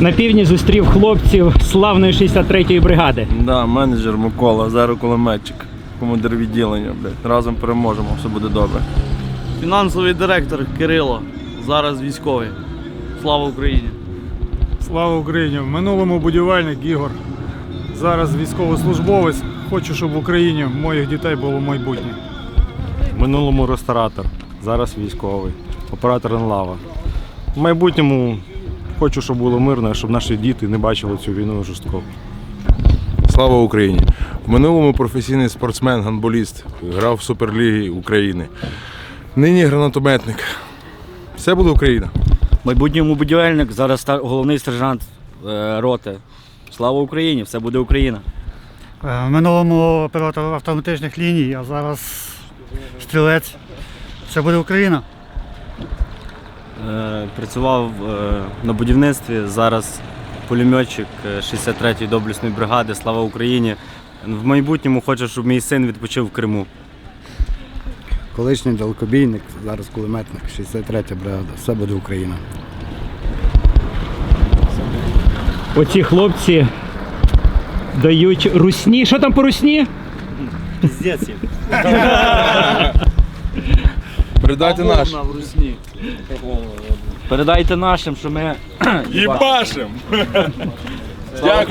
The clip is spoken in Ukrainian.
На півдні зустрів хлопців славної 63-ї бригади. Да, менеджер Микола, зараз кулеметчик, командир відділення, блядь. Разом переможемо, все буде добре. Фінансовий директор Кирило, зараз військовий. Слава Україні! Слава Україні! В минулому будівельник Ігор. Зараз військовослужбовець. Хочу, щоб в Україні в моїх дітей було майбутнє. В минулому ресторатор, зараз військовий, оператор Енлава. В майбутньому хочу, щоб було мирно, щоб наші діти не бачили цю війну жорстко. Слава Україні! В минулому професійний спортсмен, гандболіст, грав в Суперлігі України. Нині гранатометник. Все буде Україна. майбутньому будівельник, зараз головний сержант е, роти. Слава Україні! Все буде Україна! Е, В минулому оператор автоматичних ліній, а зараз стрілець. Це буде Україна. Е, Працював е, на будівництві, зараз пулеметчик е, 63-ї доблісної бригади. Слава Україні! В майбутньому хочу, щоб мій син відпочив в Криму. Колишній далекобійник, зараз кулеметник, 63 бригада. Все буде Україна. Оці хлопці дають русні. Що там по русні? Піздець. Передайте нашим. в Русні. Передайте нашим, що ми Їбашим! Слава